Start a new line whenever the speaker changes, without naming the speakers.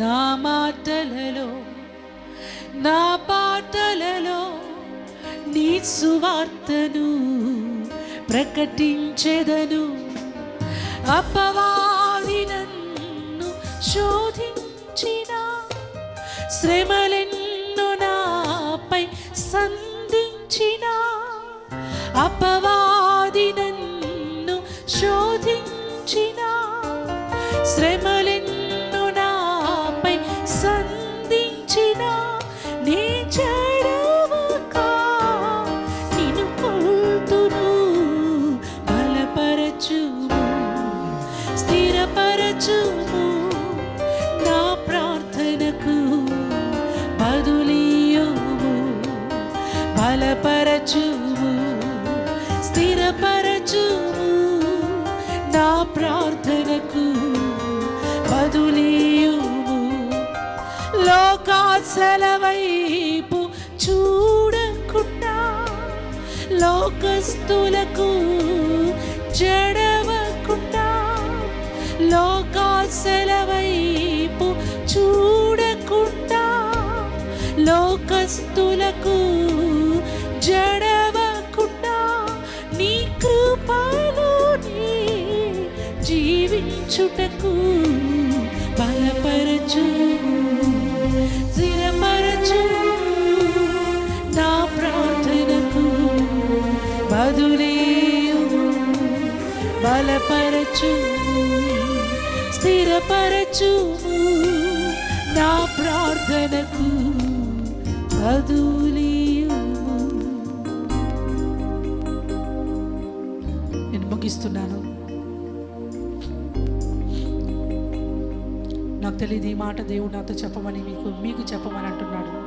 నా మాటలలో నా పాటలలో నీ సువార్తను ప్రకటించెదను. అపవాది నన్ను శోధించిన శ్రమలెన్ను నాపై సంధించిన. అపవాది నన్ను శోధించిన బదులీయుము బలపరచువు స్థిరపరచువు నా ప్రార్థనకు బదులీయుము. లోకాసల వైపు చూడకుండా లోకస్తులకు చెడవకుండా లోకాసల వైపు చూడకుండా లోకస్తులకు జడవకుండా నీ కృపలోనే జీవించుటకు బలపరచు స్థిరపరచు నా ప్రార్థనకు బదులేయు బలపరచు స్థిరపరచు నా ప్రార్థనకు బదులేయు నేను ముగిస్తున్నాను. నాకు తెలియదు ఈ మాట దేవుడు నాతో చెప్పమని మీకు మీకు చెప్పమని అంటున్నాడు.